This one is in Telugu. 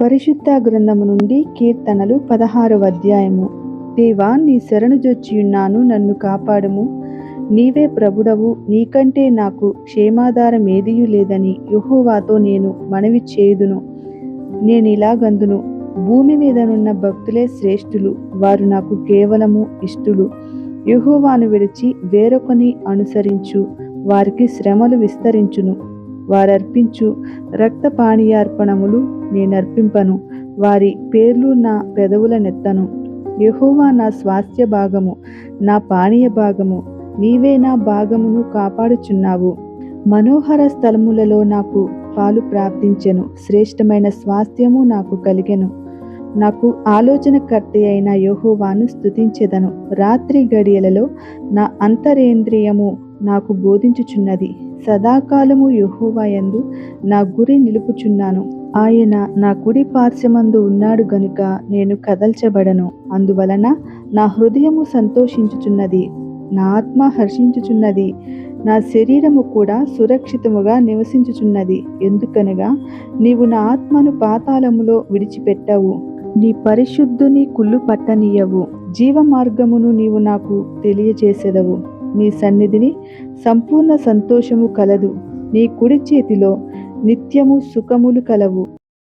పరిశుద్ధ గ్రంథము నుండి కీర్తనలు పదహారవ అధ్యాయము. దేవా నీ శరణు జొచ్చియున్నాను నన్ను కాపాడుము. నీవే ప్రభుడవు నీకంటే నాకు క్షేమాధారం ఏదియూ లేదని యెహోవాతో నేను మనవి చేయుదును. నేను ఇలాగందును. భూమి మీదనున్న భక్తులే శ్రేష్ఠులు వారు నాకు కేవలము ఇష్టులు. యెహోవాను విడిచి వేరొకని అనుసరించు వారికి శ్రమలు విస్తరించును. వారర్పించు. రక్త పానీయార్పణములు నేనర్పింపను. వారి పేర్లు నా పెదవుల నెత్తను. యహోవా నా స్వాస్థ్య భాగము నా పానీయ భాగము. నీవే నా భాగమును కాపాడుచున్నావు. మనోహర స్థలములలో నాకు పాలు ప్రాప్తించెను. శ్రేష్టమైన స్వాస్థ్యము నాకు కలిగెను. నాకు ఆలోచనకర్త అయిన యహోవాను స్థుతించెదను రాత్రి గడియలలో నా అంతరేంద్రియము నాకు బోధించుచున్నది. సదాకాలము యహోవాయందు నా గురి నిలుపుచున్నాను. ఆయన నా కుడి పార్శ్వమందు ఉన్నాడు గనుక నేను కదల్చబడను. అందువలన నా హృదయము సంతోషించుచున్నది. నా ఆత్మ హర్షించుచున్నది. నా శరీరము కూడా సురక్షితముగా నివసించుచున్నది. ఎందుకనగా నీవు నా ఆత్మను పాతాళములో విడిచిపెట్టవు. నీ పరిశుద్ధుని కుళ్ళు పట్టనీయవు. జీవ మార్గమును నీవు నాకు తెలియజేసేదవు. నీ సన్నిధిని సంపూర్ణ సంతోషము కలదు. నీ కుడి చేతిలో నిత్యము సుఖములు కలవు.